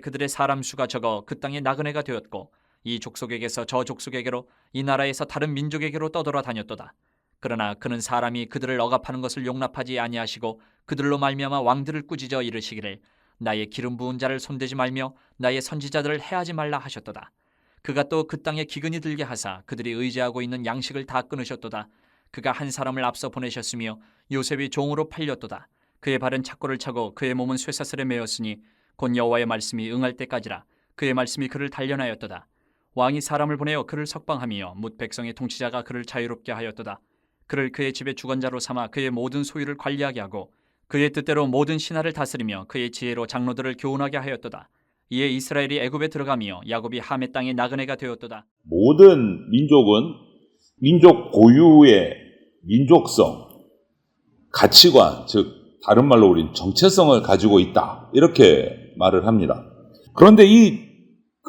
그들의 사람 수가 적어 그 땅에 나그네가 되었고 이 족속에게서 저 족속에게로 이 나라에서 다른 민족에게로 떠돌아 다녔도다. 그러나 그는 사람이 그들을 억압하는 것을 용납하지 아니하시고 그들로 말미암아 왕들을 꾸짖어 이르시기를 나의 기름 부은 자를 손대지 말며 나의 선지자들을 해하지 말라 하셨도다. 그가 또 그 땅에 기근이 들게 하사 그들이 의지하고 있는 양식을 다 끊으셨도다. 그가 한 사람을 앞서 보내셨으며 요셉이 종으로 팔렸도다. 그의 발은 착고를 차고 그의 몸은 쇠사슬에 매었으니 곧 여호와의 말씀이 응할 때까지라. 그의 말씀이 그를 단련하였도다. 왕이 사람을 보내어 그를 석방하며 뭇 백성의 통치자가 그를 자유롭게 하였도다. 그를 그의 집의 주관자로 삼아 그의 모든 소유를 관리하게 하고 그의 뜻대로 모든 신하를 다스리며 그의 지혜로 장로들을 교훈하게 하였도다. 이에 이스라엘이 애굽에 들어가며 야곱이 함의 땅의 나그네가 되었도다. 모든 민족은 민족 고유의 민족성, 가치관, 즉 다른 말로 우린 정체성을 가지고 있다. 이렇게 말을 합니다. 그런데 이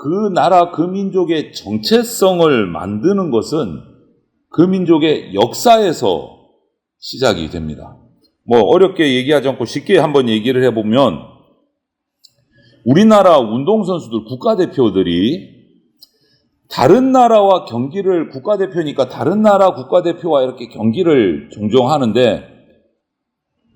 그 나라 그 민족의 정체성을 만드는 것은 그 민족의 역사에서 시작이 됩니다. 뭐 어렵게 얘기하지 않고 쉽게 한번 얘기를 해보면 우리나라 운동선수들 국가대표들이 다른 나라와 경기를 국가대표니까 다른 나라 국가대표와 이렇게 경기를 종종 하는데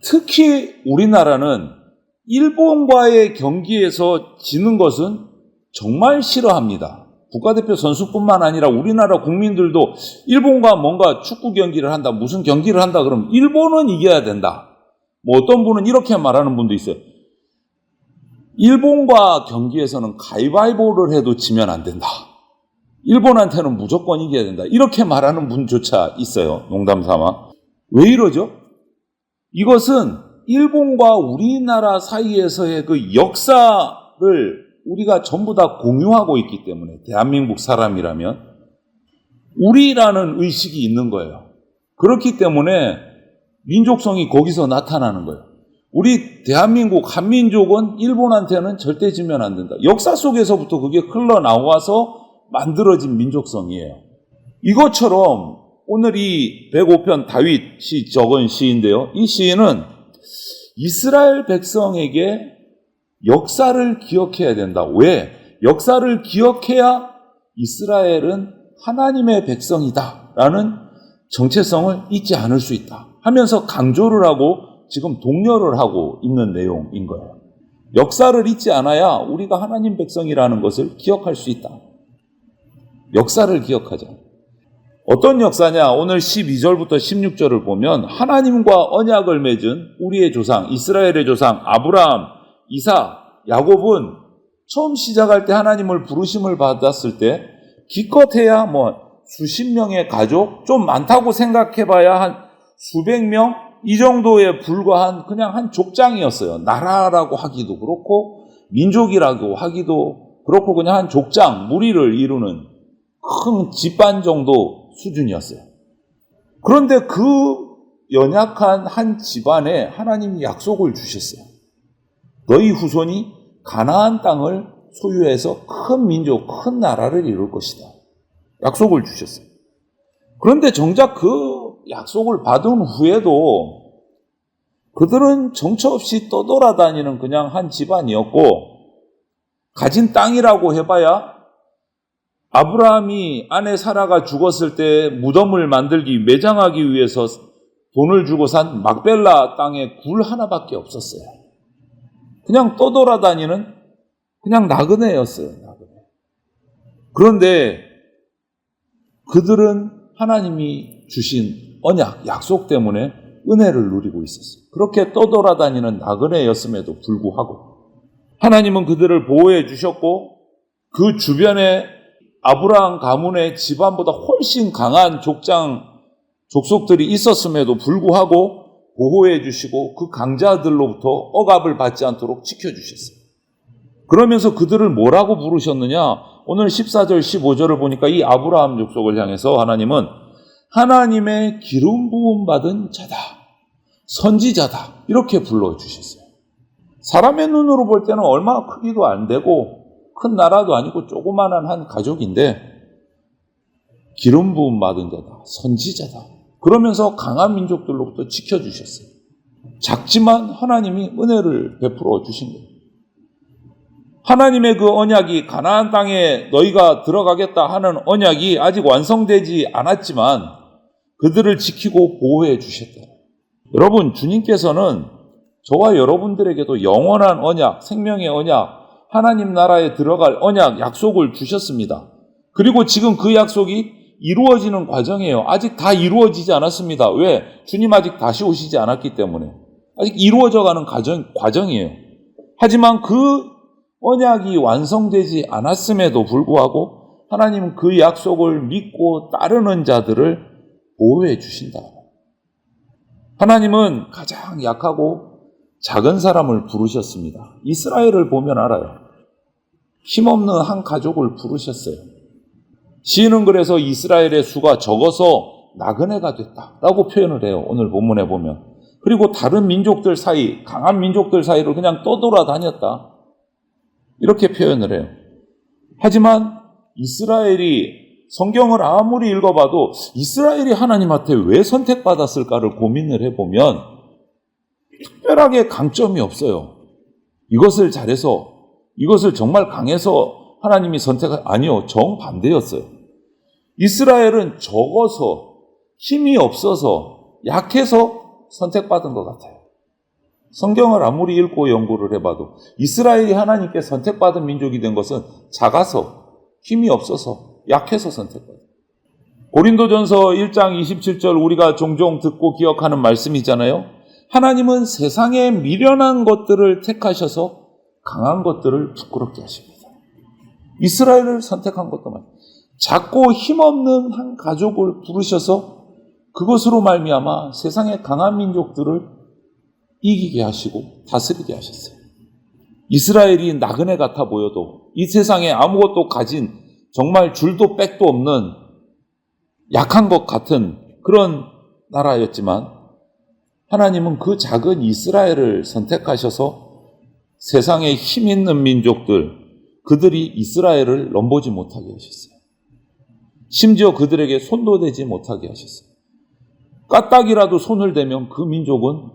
특히 우리나라는 일본과의 경기에서 지는 것은 정말 싫어합니다. 국가대표 선수뿐만 아니라 우리나라 국민들도 일본과 뭔가 축구 경기를 한다, 무슨 경기를 한다 그러면 일본은 이겨야 된다. 뭐 어떤 분은 이렇게 말하는 분도 있어요. 일본과 경기에서는 가위바위보를 해도 지면 안 된다. 일본한테는 무조건 이겨야 된다. 이렇게 말하는 분조차 있어요. 농담 삼아. 왜 이러죠? 이것은 일본과 우리나라 사이에서의 그 역사를 우리가 전부 다 공유하고 있기 때문에 대한민국 사람이라면 우리라는 의식이 있는 거예요. 그렇기 때문에 민족성이 거기서 나타나는 거예요. 우리 대한민국 한민족은 일본한테는 절대 지면 안 된다. 역사 속에서부터 그게 흘러나와서 만들어진 민족성이에요. 이것처럼 오늘 이 105편 다윗이 적은 시인데요. 이 시인은 이스라엘 백성에게 역사를 기억해야 된다. 왜? 역사를 기억해야 이스라엘은 하나님의 백성이다. 라는 정체성을 잊지 않을 수 있다. 하면서 강조를 하고 지금 독려를 하고 있는 내용인 거예요. 역사를 잊지 않아야 우리가 하나님 백성이라는 것을 기억할 수 있다. 역사를 기억하자. 어떤 역사냐? 오늘 12절부터 16절을 보면 하나님과 언약을 맺은 우리의 조상, 이스라엘의 조상 아브라함, 이사, 야곱은 처음 시작할 때 하나님을 부르심을 받았을 때 기껏해야 뭐 수십 명의 가족, 좀 많다고 생각해봐야 한 수백 명, 이 정도에 불과한 그냥 한 족장이었어요. 나라라고 하기도 그렇고, 민족이라고 하기도 그렇고, 그냥 한 족장, 무리를 이루는 큰 집안 정도 수준이었어요. 그런데 그 연약한 한 집안에 하나님이 약속을 주셨어요. 너희 후손이 가나안 땅을 소유해서 큰 민족, 큰 나라를 이룰 것이다. 약속을 주셨어요. 그런데 정작 그 약속을 받은 후에도 그들은 정처 없이 떠돌아다니는 그냥 한 집안이었고 가진 땅이라고 해봐야 아브라함이 아내 사라가 죽었을 때 무덤을 만들기 매장하기 위해서 돈을 주고 산 막벨라 땅에 굴 하나밖에 없었어요. 그냥 떠돌아다니는 그냥 나그네였어요. 나그네. 그런데 그들은 하나님이 주신 언약, 약속 때문에 은혜를 누리고 있었어요. 그렇게 떠돌아다니는 나그네였음에도 불구하고 하나님은 그들을 보호해 주셨고 그 주변에 아브라함 가문의 집안보다 훨씬 강한 족장 족속들이 있었음에도 불구하고 보호해 주시고 그 강자들로부터 억압을 받지 않도록 지켜 주셨어요. 그러면서 그들을 뭐라고 부르셨느냐? 오늘 14절, 15절을 보니까 이 아브라함 족속을 향해서 하나님은 하나님의 기름 부음 받은 자다. 선지자다. 이렇게 불러 주셨어요. 사람의 눈으로 볼 때는 얼마나 크기도 안 되고 큰 나라도 아니고 조그만한 한 가족인데 기름 부음 받은 자다. 선지자다. 그러면서 강한 민족들로부터 지켜주셨어요. 작지만 하나님이 은혜를 베풀어 주신 거예요. 하나님의 그 언약이 가나안 땅에 너희가 들어가겠다 하는 언약이 아직 완성되지 않았지만 그들을 지키고 보호해 주셨다. 여러분, 주님께서는 저와 여러분들에게도 영원한 언약, 생명의 언약, 하나님 나라에 들어갈 언약, 약속을 주셨습니다. 그리고 지금 그 약속이 이루어지는 과정이에요. 아직 다 이루어지지 않았습니다. 왜? 주님 아직 다시 오시지 않았기 때문에. 아직 이루어져 가는 과정, 과정이에요. 하지만 그 언약이 완성되지 않았음에도 불구하고 하나님은 그 약속을 믿고 따르는 자들을 보호해 주신다. 하나님은 가장 약하고 작은 사람을 부르셨습니다. 이스라엘을 보면 알아요. 힘없는 한 가족을 부르셨어요. 시인은 그래서 이스라엘의 수가 적어서 나그네가 됐다라고 표현을 해요. 오늘 본문에 보면. 그리고 다른 민족들 사이, 강한 민족들 사이를 그냥 떠돌아다녔다. 이렇게 표현을 해요. 하지만 이스라엘이 성경을 아무리 읽어봐도 이스라엘이 하나님한테 왜 선택받았을까를 고민을 해보면 특별하게 강점이 없어요. 이것을 잘해서, 이것을 정말 강해서 하나님이 선택한, 아니요. 정반대였어요. 이스라엘은 적어서, 힘이 없어서, 약해서 선택받은 것 같아요. 성경을 아무리 읽고 연구를 해봐도 이스라엘이 하나님께 선택받은 민족이 된 것은 작아서, 힘이 없어서, 약해서 선택받아요. 고린도전서 1장 27절 우리가 종종 듣고 기억하는 말씀이잖아요. 하나님은 세상에 미련한 것들을 택하셔서 강한 것들을 부끄럽게 하십니다. 이스라엘을 선택한 것도 말. 작고 힘없는 한 가족을 부르셔서 그것으로 말미암아 세상의 강한 민족들을 이기게 하시고 다스리게 하셨어요. 이스라엘이 나그네 같아 보여도 이 세상에 아무것도 가진 정말 줄도 빽도 없는 약한 것 같은 그런 나라였지만 하나님은 그 작은 이스라엘을 선택하셔서 세상에 힘 있는 민족들, 그들이 이스라엘을 넘보지 못하게 하셨어요. 심지어 그들에게 손도 대지 못하게 하셨어요. 까딱이라도 손을 대면 그 민족은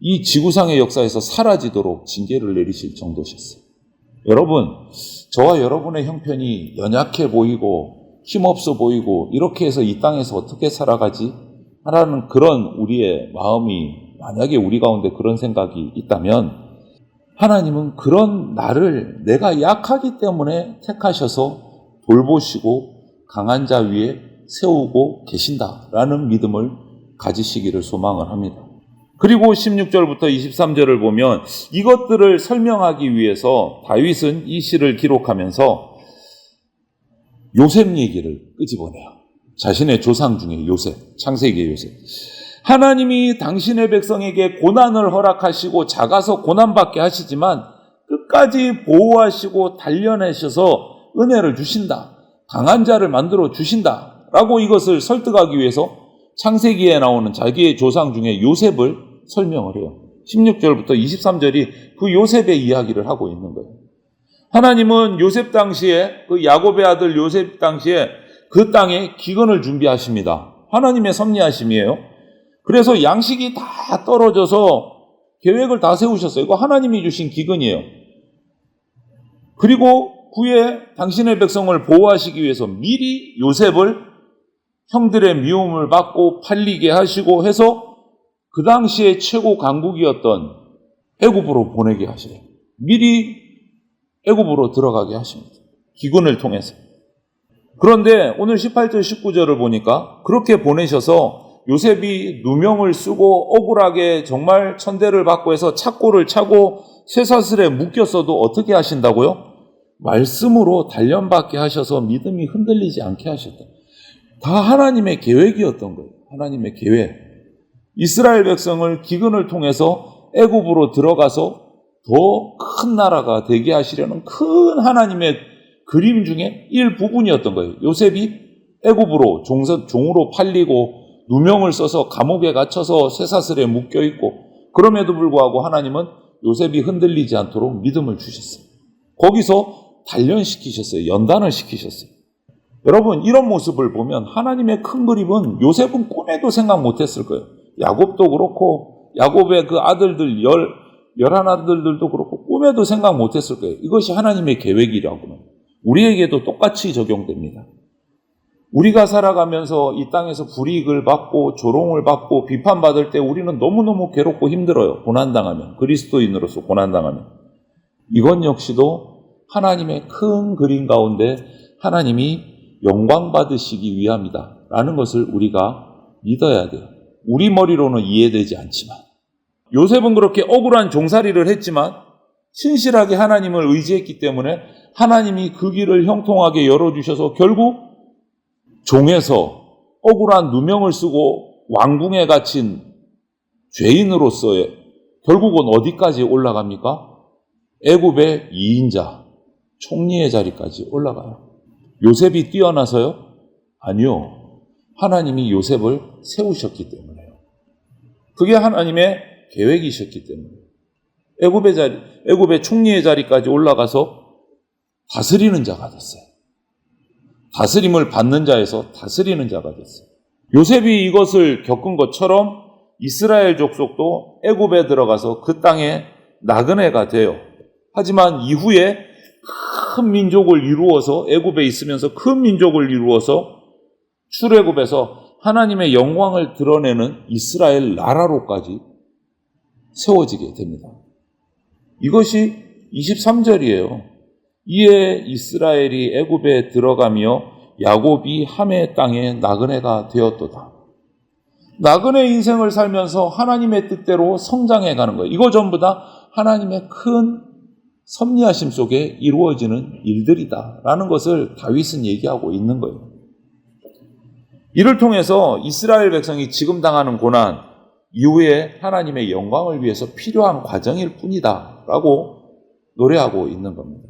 이 지구상의 역사에서 사라지도록 징계를 내리실 정도셨어요. 여러분, 저와 여러분의 형편이 연약해 보이고 힘없어 보이고 이렇게 해서 이 땅에서 어떻게 살아가지? 하라는 그런 우리의 마음이 만약에 우리 가운데 그런 생각이 있다면 하나님은 그런 나를 내가 약하기 때문에 택하셔서 돌보시고 강한 자 위에 세우고 계신다라는 믿음을 가지시기를 소망을 합니다. 그리고 16절부터 23절을 보면 이것들을 설명하기 위해서 다윗은 이 시를 기록하면서 요셉 얘기를 끄집어내요. 자신의 조상 중에 요셉, 창세기의 요셉. 하나님이 당신의 백성에게 고난을 허락하시고 작아서 고난받게 하시지만 끝까지 보호하시고 단련하셔서 은혜를 주신다. 강한 자를 만들어 주신다. 라고 이것을 설득하기 위해서 창세기에 나오는 자기의 조상 중에 요셉을 설명을 해요. 16절부터 23절이 그 요셉의 이야기를 하고 있는 거예요. 하나님은 요셉 당시에 그 야곱의 아들 요셉 당시에 그 땅에 기근을 준비하십니다. 하나님의 섭리하심이에요. 그래서 양식이 다 떨어져서 계획을 다 세우셨어요. 이거 하나님이 주신 기근이에요. 그리고 후에 당신의 백성을 보호하시기 위해서 미리 요셉을 형들의 미움을 받고 팔리게 하시고 해서 그 당시에 최고 강국이었던 애굽으로 보내게 하셔요. 미리 애굽으로 들어가게 하십니다. 기근을 통해서. 그런데 오늘 18절 19절을 보니까 그렇게 보내셔서 요셉이 누명을 쓰고 억울하게 정말 천대를 받고 해서 착고를 차고 쇠사슬에 묶였어도 어떻게 하신다고요? 말씀으로 단련받게 하셔서 믿음이 흔들리지 않게 하셨다. 다 하나님의 계획이었던 거예요. 하나님의 계획. 이스라엘 백성을 기근을 통해서 애굽으로 들어가서 더 큰 나라가 되게 하시려는 큰 하나님의 그림 중에 일부분이었던 거예요. 요셉이 애굽으로 종으로 팔리고 누명을 써서 감옥에 갇혀서 쇠사슬에 묶여 있고 그럼에도 불구하고 하나님은 요셉이 흔들리지 않도록 믿음을 주셨어요. 거기서 단련시키셨어요. 연단을 시키셨어요. 여러분 이런 모습을 보면 하나님의 큰 그림은 요셉은 꿈에도 생각 못했을 거예요. 야곱도 그렇고 야곱의 그 아들들 열 열한 아들들도 그렇고 꿈에도 생각 못했을 거예요. 이것이 하나님의 계획이라고는 우리에게도 똑같이 적용됩니다. 우리가 살아가면서 이 땅에서 불이익을 받고 조롱을 받고 비판받을 때 우리는 너무너무 괴롭고 힘들어요. 고난당하면 그리스도인으로서 고난당하면 이건 역시도 하나님의 큰 그림 가운데 하나님이 영광 받으시기 위함이다. 라는 것을 우리가 믿어야 돼요. 우리 머리로는 이해되지 않지만. 요셉은 그렇게 억울한 종살이를 했지만, 신실하게 하나님을 의지했기 때문에 하나님이 그 길을 형통하게 열어주셔서 결국 종에서 억울한 누명을 쓰고 왕궁에 갇힌 죄인으로서의 결국은 어디까지 올라갑니까? 애굽의 2인자, 총리의 자리까지 올라가요. 요셉이 뛰어나서요? 아니요. 하나님이 요셉을 세우셨기 때문에요. 그게 하나님의 계획이셨기 때문에. 애굽의 자리, 애굽의 총리의 자리까지 올라가서 다스리는 자가 됐어요. 다스림을 받는 자에서 다스리는 자가 됐어요. 요셉이 이것을 겪은 것처럼 이스라엘 족속도 애굽에 들어가서 그 땅에 나그네가 돼요. 하지만 이후에 큰 민족을 이루어서 애굽에 있으면서 큰 민족을 이루어서 출애굽에서 하나님의 영광을 드러내는 이스라엘 나라로까지 세워지게 됩니다. 이것이 23절이에요. 이에 이스라엘이 애굽에 들어가며 야곱이 함의 땅에 나그네가 되었도다. 나그네 인생을 살면서 하나님의 뜻대로 성장해 가는 거예요. 이거 전부 다 하나님의 큰 섭리하심 속에 이루어지는 일들이다라는 것을 다윗은 얘기하고 있는 거예요. 이를 통해서 이스라엘 백성이 지금 당하는 고난 이후에 하나님의 영광을 위해서 필요한 과정일 뿐이다라고 노래하고 있는 겁니다.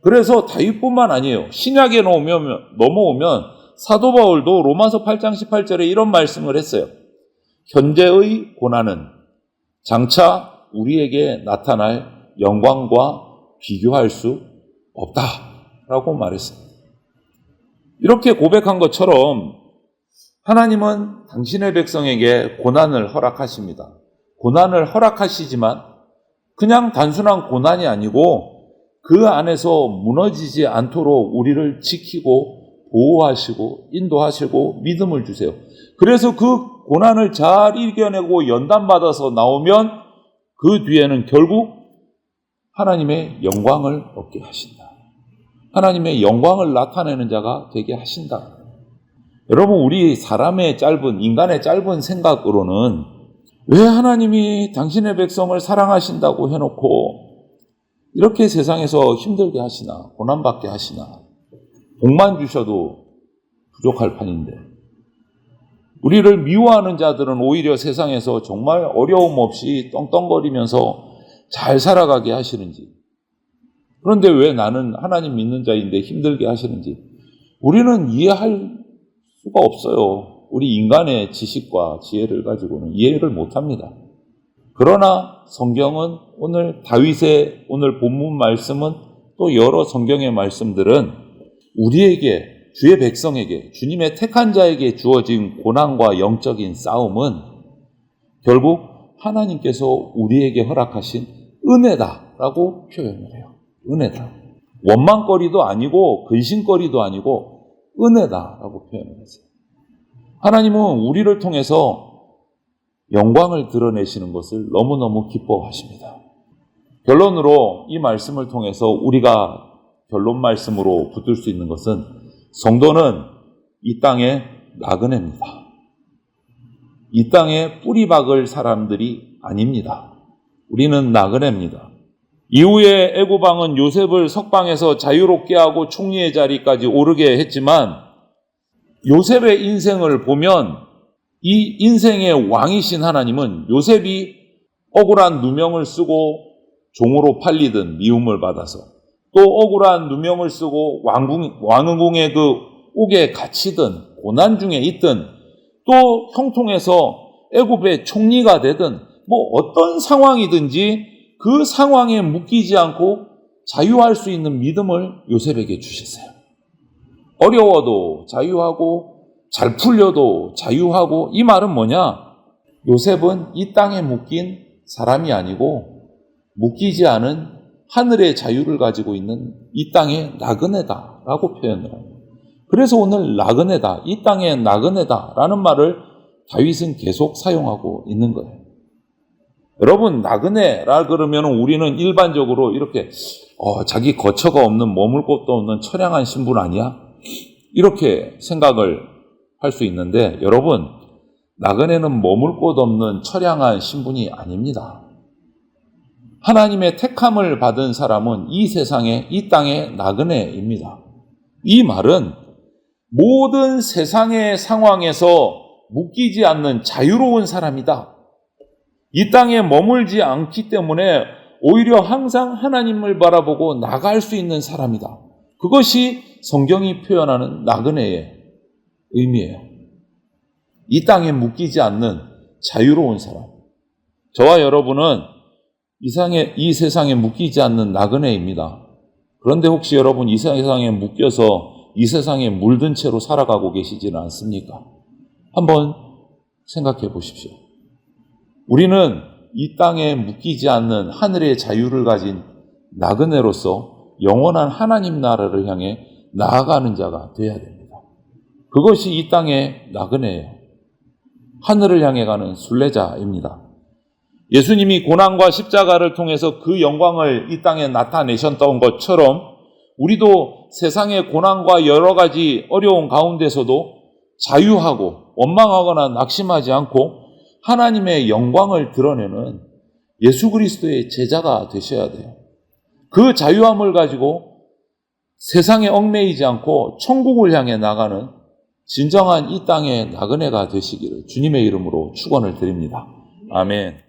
그래서 다윗뿐만 아니에요. 신약에 넘어오면, 넘어오면 사도 바울도 로마서 8장 18절에 이런 말씀을 했어요. 현재의 고난은 장차 우리에게 나타날 영광과 비교할 수 없다 라고 말했습니다. 이렇게 고백한 것처럼 하나님은 당신의 백성에게 고난을 허락하십니다. 고난을 허락하시지만 그냥 단순한 고난이 아니고 그 안에서 무너지지 않도록 우리를 지키고 보호하시고 인도하시고 믿음을 주세요. 그래서 그 고난을 잘 이겨내고 연단받아서 나오면 그 뒤에는 결국 하나님의 영광을 얻게 하신다. 하나님의 영광을 나타내는 자가 되게 하신다. 여러분, 우리 사람의 짧은, 인간의 짧은 생각으로는 왜 하나님이 당신의 백성을 사랑하신다고 해놓고 이렇게 세상에서 힘들게 하시나, 고난받게 하시나, 복만 주셔도 부족할 판인데, 우리를 미워하는 자들은 오히려 세상에서 정말 어려움 없이 떵떵거리면서 잘 살아가게 하시는지, 그런데 왜 나는 하나님 믿는 자인데 힘들게 하시는지, 우리는 이해할 수가 없어요. 우리 인간의 지식과 지혜를 가지고는 이해를 못 합니다. 그러나 성경은 오늘 다윗의 오늘 본문 말씀은 또 여러 성경의 말씀들은 우리에게 주의 백성에게 주님의 택한 자에게 주어진 고난과 영적인 싸움은 결국 하나님께서 우리에게 허락하신 은혜다라고 표현을 해요. 은혜다. 원망거리도 아니고 근심거리도 아니고 은혜다라고 표현을 했어요. 하나님은 우리를 통해서 영광을 드러내시는 것을 너무너무 기뻐하십니다. 결론으로 이 말씀을 통해서 우리가 결론 말씀으로 붙들 수 있는 것은 성도는 이 땅의 나그네입니다. 이 땅에 뿌리 박을 사람들이 아닙니다. 우리는 나그네입니다. 이후에 애고방은 요셉을 석방해서 자유롭게 하고 총리의 자리까지 오르게 했지만 요셉의 인생을 보면 이 인생의 왕이신 하나님은 요셉이 억울한 누명을 쓰고 종으로 팔리든 미움을 받아서 또 억울한 누명을 쓰고 왕궁, 왕궁의 그 옥에 갇히든 고난 중에 있든 또 형통해서 애굽의 총리가 되든 뭐 어떤 상황이든지 그 상황에 묶이지 않고 자유할 수 있는 믿음을 요셉에게 주셨어요. 어려워도 자유하고 잘 풀려도 자유하고 이 말은 뭐냐? 요셉은 이 땅에 묶인 사람이 아니고 묶이지 않은 하늘의 자유를 가지고 있는 이 땅의 나그네다라고 표현을 합니다. 그래서 오늘 나그네다, 이 땅의 나그네다라는 말을 다윗은 계속 사용하고 있는 거예요. 여러분 나그네라 그러면 우리는 일반적으로 이렇게 어, 자기 거처가 없는 머물 곳도 없는 처량한 신분 아니야? 이렇게 생각을 할 수 있는데 여러분 나그네는 머물 곳 없는 처량한 신분이 아닙니다. 하나님의 택함을 받은 사람은 이 세상에 이 땅의 나그네입니다. 이 말은 모든 세상의 상황에서 묶이지 않는 자유로운 사람이다. 이 땅에 머물지 않기 때문에 오히려 항상 하나님을 바라보고 나갈 수 있는 사람이다. 그것이 성경이 표현하는 나그네의 의미예요. 이 땅에 묶이지 않는 자유로운 사람. 저와 여러분은 이, 상에, 이 세상에 묶이지 않는 나그네입니다. 그런데 혹시 여러분 이 세상에 묶여서 이 세상에 물든 채로 살아가고 계시지는 않습니까? 한번 생각해 보십시오. 우리는 이 땅에 묶이지 않는 하늘의 자유를 가진 나그네로서 영원한 하나님 나라를 향해 나아가는 자가 되어야 됩니다. 그것이 이 땅의 나그네예요. 하늘을 향해 가는 순례자입니다. 예수님이 고난과 십자가를 통해서 그 영광을 이 땅에 나타내셨던 것처럼 우리도 세상의 고난과 여러 가지 어려운 가운데서도 자유하고 원망하거나 낙심하지 않고 하나님의 영광을 드러내는 예수 그리스도의 제자가 되셔야 돼요. 그 자유함을 가지고 세상에 얽매이지 않고 천국을 향해 나가는 진정한 이 땅의 나그네가 되시기를 주님의 이름으로 축원을 드립니다. 아멘.